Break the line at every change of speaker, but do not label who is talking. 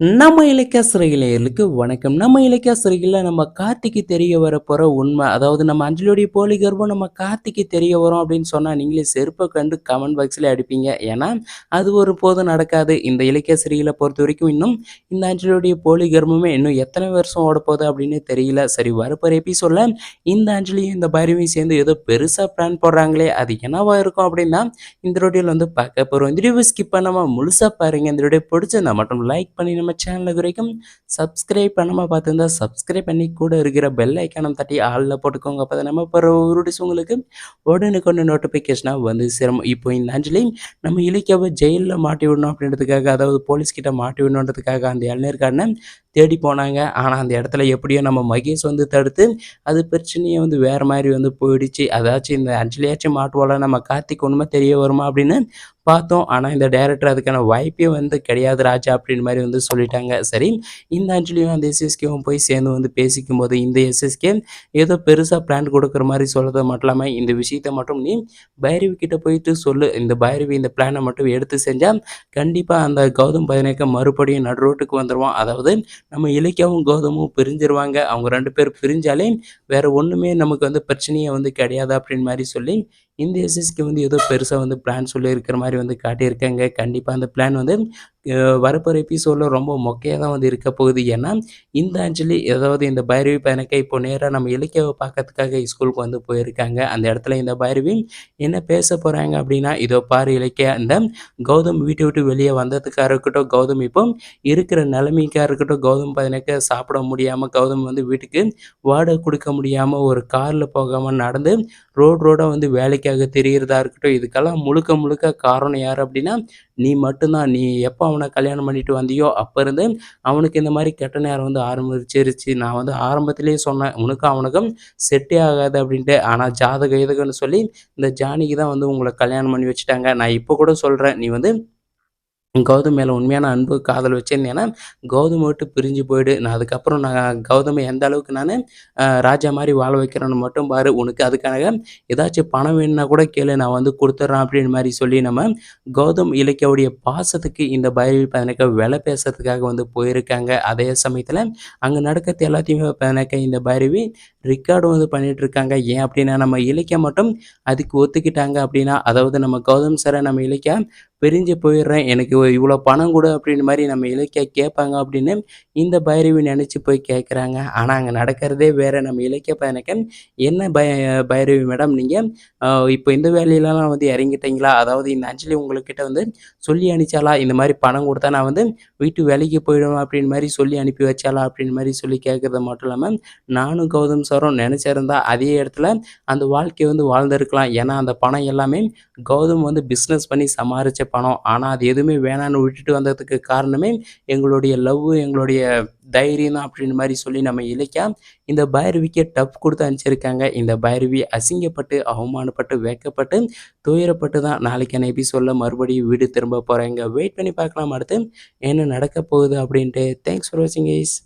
நம்ம இலக்கிய சிறையிலேயர்களுக்கு வணக்கம். நம்ம இலக்கிய சிறையில் நம்ம கார்த்திக்கு தெரிய வரப்போற உண்மை, அதாவது நம்ம அஞ்சலியோடைய போலி கர்ப்பம் நம்ம கார்த்திக்கு தெரிய வரும் அப்படின்னு சொன்னா, நீங்களே செருப்பை கண்டு கமெண்ட் பாக்ஸ்ல அடிப்பீங்க. ஏன்னா, அது ஒரு போதும் நடக்காது. இந்த இலக்கிய பொறுத்த வரைக்கும் இன்னும் இந்த அஞ்சலியோடைய போலி கர்ப்பமே இன்னும் எத்தனை வருஷம் ஓட போகுது அப்படின்னு தெரியல. சரி வரப்போகிற எபிசோடில் இந்த அஞ்சலியும் இந்த பைரவியும் சேர்ந்து ஏதோ பெருசா பிளான் போடுறாங்களே, அது என்னவா இருக்கும் அப்படின்னா இந்த வீடியோல வந்து பார்க்க போகிறோம் இந்த வீடியோவை ஸ்கிப் பண்ணாமல் முழுசா பாருங்க. இந்த வீடியோ பிடிச்சிருந்தா மட்டும் லைக் பண்ணி நம்ம சேனல் வரைக்கும் சப்ஸ்கிரைப் பண்ணாமல் பார்த்துருந்தா சப்ஸ்கிரைப் பண்ணி கூட இருக்கிற பெல் ஐக்கானம் தட்டி ஆளில் போட்டுக்கோங்க. அப்போ நம்ம போகிற ஒரு டிஸ் உங்களுக்கு ஒன்று நோட்டிஃபிகேஷனாக வந்து சிரமம் இப்போ இந்த அஞ்சலி நம்ம இலக்கியாவை ஜெயிலில் மாட்டி விடணும் அப்படின்றதுக்காக, அதாவது போலீஸ்கிட்ட மாட்டி விடணுன்றதுக்காக அந்த இளநீர்காரனை தேடி போனாங்க. ஆனால் அந்த இடத்துல எப்படியோ நம்ம மகேஷ் வந்து தடுத்து அது பிரச்சனையை வந்து வேறு மாதிரி வந்து போயிடுச்சு. அதாச்சும் இந்த அஞ்சலியாச்சும் மாட்டுவோல நம்ம கார்த்திக் ஒன்றுமே தெரிய வருமா அப்படின்னு பார்த்தோம். ஆனால் இந்த டேரக்டர் அதுக்கான வாய்ப்பே வந்து கிடையாது ராஜா அப்படின்னு மாதிரி வந்து சொல்லிட்டாங்க. சரி இந்த அஞ்சலியும் அந்த எஸ்எஸ்கேவும் போய் சேர்ந்து வந்து பேசிக்கும்போது இந்த எஸ்எஸ்கே ஏதோ பெருசாக பிளான் கொடுக்குற மாதிரி சொல்கிறது மட்டும் இல்லாமல் இந்த விஷயத்தை மட்டும் நீ பைரவி கிட்ட போயிட்டு சொல்லு. இந்த பைரவி இந்த பிளானை மட்டும் எடுத்து செஞ்சால் கண்டிப்பாக அந்த கௌதம் பதினேக்க மறுபடியும் நடு ரோட்டுக்கு வந்துடுவான். அதாவது நம்ம இலக்கியாவும் கௌதமும் பிரிஞ்சிருவாங்க. அவங்க ரெண்டு பேர் பிரிஞ்சாலே வேறு ஒன்றுமே நமக்கு வந்து பிரச்சனையே வந்து கிடையாது அப்படின்னு மாதிரி சொல்லி இந்த எஸ்எஸ்கே வந்து ஏதோ பெருசாக வந்து பிளான் சொல்லியிருக்கிற மாதிரி வந்து காட்டியிருக்காங்க. கண்டிப்பாக அந்த பிளான் வந்து வரப்போகிற எபிசோடில் ரொம்ப மொக்கையாக தான் வந்து இருக்க போகுது. ஏன்னா இந்த அஞ்சலி ஏதாவது இந்த பைரவி பையனுக்கு இப்போ நேராக நம்ம இலக்கியாவை பார்க்கறதுக்காக ஸ்கூலுக்கு வந்து போயிருக்காங்க. அந்த இடத்துல இந்த பைரவி என்ன பேச போகிறாங்க அப்படின்னா, இதோ பாரு இலக்கியா இந்த கௌதம் வீட்டை விட்டு வெளியே வந்ததுக்காக இருக்கட்டும், கௌதம் இப்போ இருக்கிற நிலைமைக்காக இருக்கட்டும், கௌதம் பையனுக்கு சாப்பிட முடியாமல், கௌதம் வந்து வீட்டுக்கு வாடகை கொடுக்க முடியாமல், ஒரு காரில் போகாமல் நடந்து ரோடு ரோடாக வந்து வேலைக்காக தெரிகிறதா இருக்கட்டும், இதுக்கெல்லாம் முழுக்க முழுக்க காரணம் யார் அப்படின்னா நீ மட்டும்தான். நீ எப்போ அவனை கல்யாணம் பண்ணிட்டு வந்தியோ அப்போ இருந்து அவனுக்கு இந்த மாதிரி கெட்ட நேரம் வந்து ஆரம்பிச்சிருச்சு. நான் வந்து ஆரம்பத்திலேயே சொன்னேன் உனக்கும் அவனுக்கும் செட்டே ஆகாது அப்படின்ட்டு. ஆனால் ஜாதக எதுக்குன்னு சொல்லி இந்த ஜானிக்கு தான் வந்து உங்களை கல்யாணம் பண்ணி வச்சுட்டாங்க. நான் இப்போ கூட சொல்கிறேன் நீ வந்து கௌதம் மேலே உண்மையான அன்பு காதல் வச்சிருந்தேன்னா கௌதம் மட்டும் பிரிஞ்சு போயிடு. நான் அதுக்கப்புறம் நான் கௌதமை எந்த அளவுக்கு நான் ராஜா மாதிரி வாழ வைக்கிறேன்னு மட்டும் பாரு. உனக்கு அதுக்காக ஏதாச்சும் பணம் வேணும்னா கூட கேளு நான் வந்து கொடுத்துட்றேன் அப்படின்னு மாதிரி சொல்லி நம்ம கௌதம் இலக்கியாவுடைய பாசத்துக்கு இந்த பைரவி பதினக்க விலை பேசுறதுக்காக வந்து போயிருக்காங்க. அதே சமயத்தில் அங்கே நடக்கிறது எல்லாத்தையுமே பதினக்க இந்த பைரவி ரெக்கார்டு வந்து பண்ணிட்டு இருக்காங்க. ஏன் அப்படின்னா நம்ம இலக்கியம் மட்டும் அதுக்கு ஒத்துக்கிட்டாங்க அப்படின்னா, அதாவது நம்ம கௌதம் சாரை நம்ம இலக்கியம் பிரிஞ்சு போயிடுறேன். எனக்கு இவ்வளோ பணம் கொடு அப்படின்னு மாதிரி நம்ம இலக்கியா கேட்பாங்க அப்படின்னு இந்த பைரவி நினச்சி போய் கேட்குறாங்க. ஆனால் அங்கே நடக்கிறதே வேறு. நம்ம இலக்கிய பதினெக்க என்ன பய பைரவி மேடம் நீங்கள் இப்போ இந்த வேலையிலலாம் வந்து இறங்கிட்டீங்களா? அதாவது இந்த அஞ்சலி உங்கள்கிட்ட வந்து சொல்லி அனுப்பிச்சாலா இந்த மாதிரி பணம் கொடுத்தா நான் வந்து வீட்டு வேலைக்கு போயிடுவேன் அப்படின்னு மாதிரி சொல்லி அனுப்பி வச்சாலா அப்படின் மாதிரி சொல்லி கேட்குறது மட்டும் இல்லாமல் நானும் கௌதம் சாரும் நினச்சிருந்தா அதே இடத்துல அந்த வாழ்க்கையை வந்து வாழ்ந்திருக்கலாம். ஏன்னா அந்த பணம் எல்லாமே கௌதம் வந்து பிஸ்னஸ் பண்ணி சமாளித்த பணம். ஆனால் அது எதுவுமே வேணான்னு விட்டுட்டு வந்ததுக்கு காரணமே எங்களுடைய லவ் எங்களுடைய தைரியம் தான் அப்படின்னு மாதிரி சொல்லி நம்ம இலக்கியா இந்த பைரவிக்கு டஃப் கொடுத்து அனுப்பிச்சிருக்காங்க. இந்த பைரவி அசிங்கப்பட்டு, அவமானப்பட்டு, வேக்கப்பட்டு துயரப்பட்டு தான் நாளைக்கான எபிசோடில் மறுபடியும் வீடு திரும்ப போகிறாங்க. வெயிட் பண்ணி பார்க்கலாம் அடுத்து என்ன நடக்க போகுது அப்படின்ட்டு. தேங்க்ஸ் ஃபார் வாட்சிங் ஐஸ்